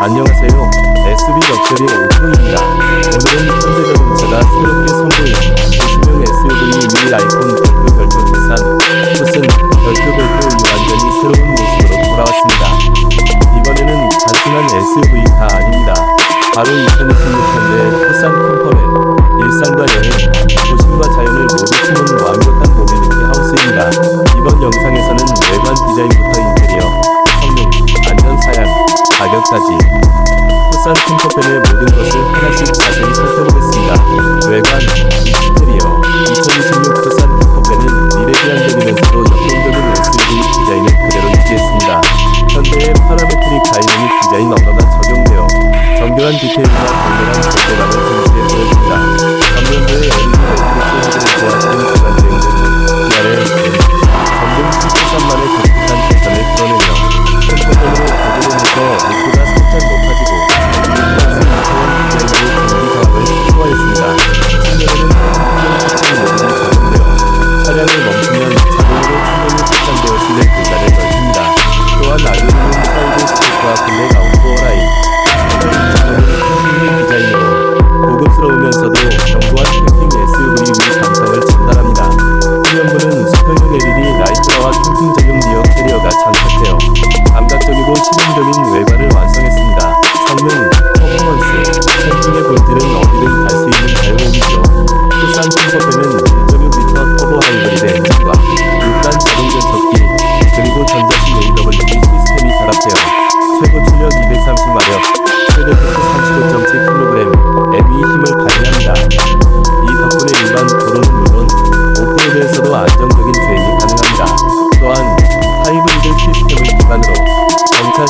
안녕하세요. SB 럭셔리 오픈입니다. 오늘은 현대자동차가 새롭게 선보인 보시면 SUV 위 아이콘 투싼 캠퍼밴의 모든 것을 하나씩 자세히 살펴보겠습니다. 외관, 인테리어, 2026 투싼 캠퍼밴은 미래지향적이면서도 역동적인 SUV 디자인을 그대로 유지했습니다. 현대의 파라메트릭 다이내믹 디자인 언어가 적용되어 정교한 디테일과 강렬한 존재감을 동시에 보여줍니다. 전면부의 스틱과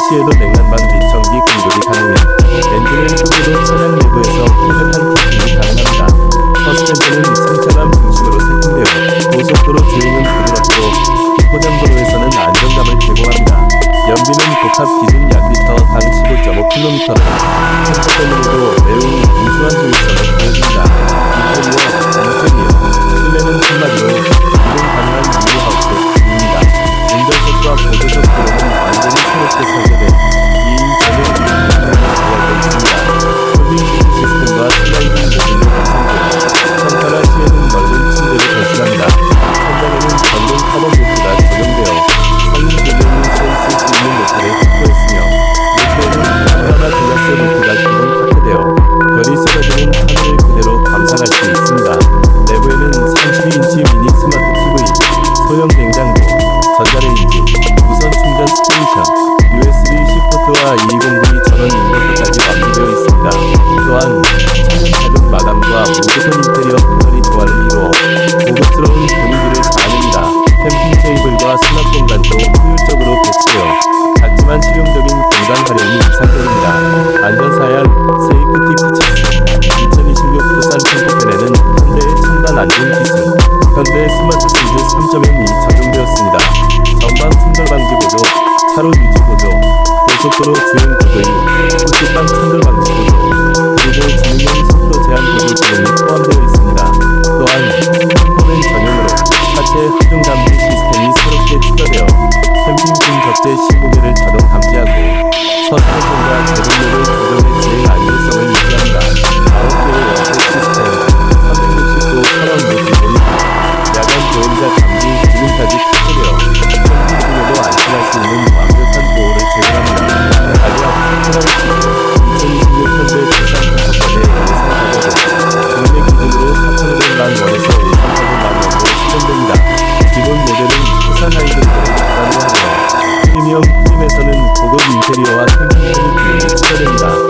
시에도 냉난방 비청기 공급이 가능해 엔진을 끄고도 차량 내부에서 쾌적한 키팅이 가능합니다. 서스펜션은 승차감 중심으로 세팅되어 고속도로 주행은 부드럽고 비포장도로에서는 안정감을 제공합니다. 연비는 복합 기준 약 리터 당 15.5km로 캠퍼 때문에도 시간도 효율적으로 배치되어 작지만 실용적인 공간 활용이 이상적입니다. 안전사양 세이프티 피치스 2026 부산 캠퍼팬에는 현대의 첨단 안전 기술 현대 스마트 시즈 3.0이 적용되었습니다. 전방 충돌 방지 보조, 차로 유지 보조, 고속도로 주행 보조인 호주방 충돌 방지 보조 소비를 자동 감지하고 선택과 제동료를 조정해 주는 안전성을 유지한다. 아웃도어 연습 시스템 360도 천원 모집을 야간 보행자 감기 기능까지 这一